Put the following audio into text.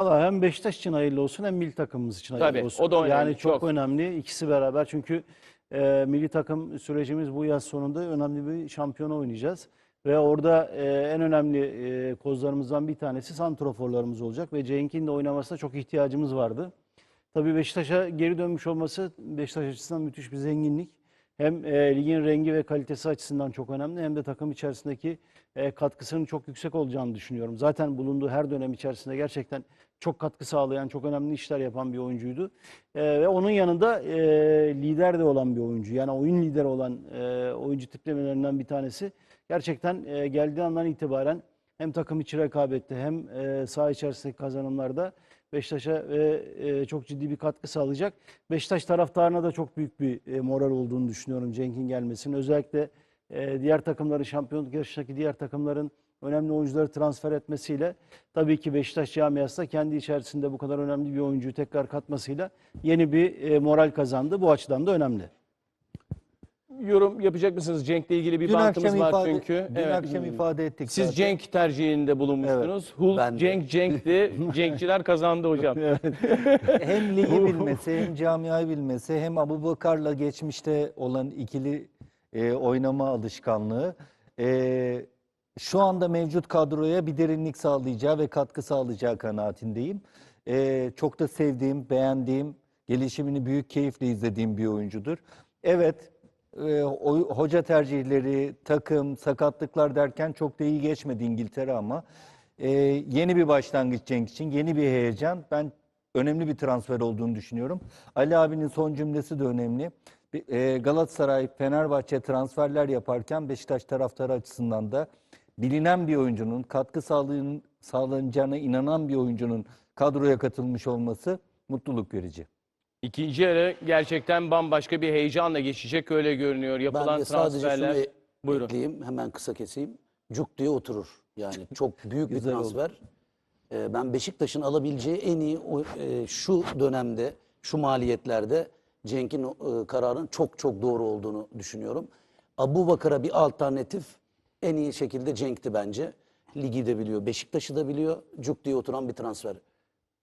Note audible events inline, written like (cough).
Valla hem Beşiktaş için hayırlı olsun hem milli takımımız için hayırlı Tabii, olsun. o da önemli, Yani çok, çok. önemli ikisi beraber çünkü e, milli takım sürecimiz bu yaz sonunda önemli bir şampiyona oynayacağız. Ve orada e, en önemli e, kozlarımızdan bir tanesi santroforlarımız olacak ve Cenk'in de oynamasına çok ihtiyacımız vardı. Tabii Beşiktaş'a geri dönmüş olması Beşiktaş açısından müthiş bir zenginlik. Hem e, ligin rengi ve kalitesi açısından çok önemli hem de takım içerisindeki e, katkısının çok yüksek olacağını düşünüyorum. Zaten bulunduğu her dönem içerisinde gerçekten çok katkı sağlayan, çok önemli işler yapan bir oyuncuydu. E, ve onun yanında e, lider de olan bir oyuncu. Yani oyun lideri olan e, oyuncu tiplemelerinden bir tanesi. Gerçekten e, geldiği andan itibaren hem takım içi rekabette hem e, saha içerisindeki kazanımlarda Beşiktaş'a e, e, çok ciddi bir katkı sağlayacak. Beşiktaş taraftarına da çok büyük bir e, moral olduğunu düşünüyorum Cenk'in gelmesinin. Özellikle e, diğer takımların, şampiyonluk yarışındaki diğer takımların önemli oyuncuları transfer etmesiyle tabii ki Beşiktaş camiası da kendi içerisinde bu kadar önemli bir oyuncuyu tekrar katmasıyla yeni bir e, moral kazandı. Bu açıdan da önemli. Yorum yapacak mısınız? Cenk'le ilgili bir Dün bantımız akşam var ifade, çünkü. dün akşam ifade ettik. Siz zaten. Cenk tercihinde bulunmuştunuz. Hulk Ben de. Cenk Cenk'ti. (laughs) Cenkçiler kazandı hocam. (laughs) hem ligi bilmesi hem camiayı bilmesi hem Abu Bakar'la geçmişte olan ikili e, oynama alışkanlığı e, şu anda mevcut kadroya bir derinlik sağlayacağı ve katkı sağlayacağı kanaatindeyim. E, çok da sevdiğim, beğendiğim, gelişimini büyük keyifle izlediğim bir oyuncudur. Evet, e, hoca tercihleri, takım, sakatlıklar derken çok da iyi geçmedi İngiltere ama e, yeni bir başlangıç Cenk için, yeni bir heyecan. Ben önemli bir transfer olduğunu düşünüyorum. Ali abinin son cümlesi de önemli. E, Galatasaray, Fenerbahçe transferler yaparken Beşiktaş taraftarı açısından da bilinen bir oyuncunun, katkı sağlayın, sağlanacağına inanan bir oyuncunun kadroya katılmış olması mutluluk verici. İkinci yarı gerçekten bambaşka bir heyecanla geçecek öyle görünüyor. Yapılan Ben de sadece transferler. şunu Buyurun. ekleyeyim, hemen kısa keseyim. Cuk diye oturur. Yani (laughs) çok büyük bir Güzel oldu. transfer. Ee, ben Beşiktaş'ın alabileceği en iyi o- e, şu dönemde, şu maliyetlerde Cenk'in e, kararın çok çok doğru olduğunu düşünüyorum. Abu Bakır'a bir alternatif en iyi şekilde Cenk'ti bence. Ligi de biliyor, Beşiktaş'ı da biliyor. Cuk diye oturan bir transfer.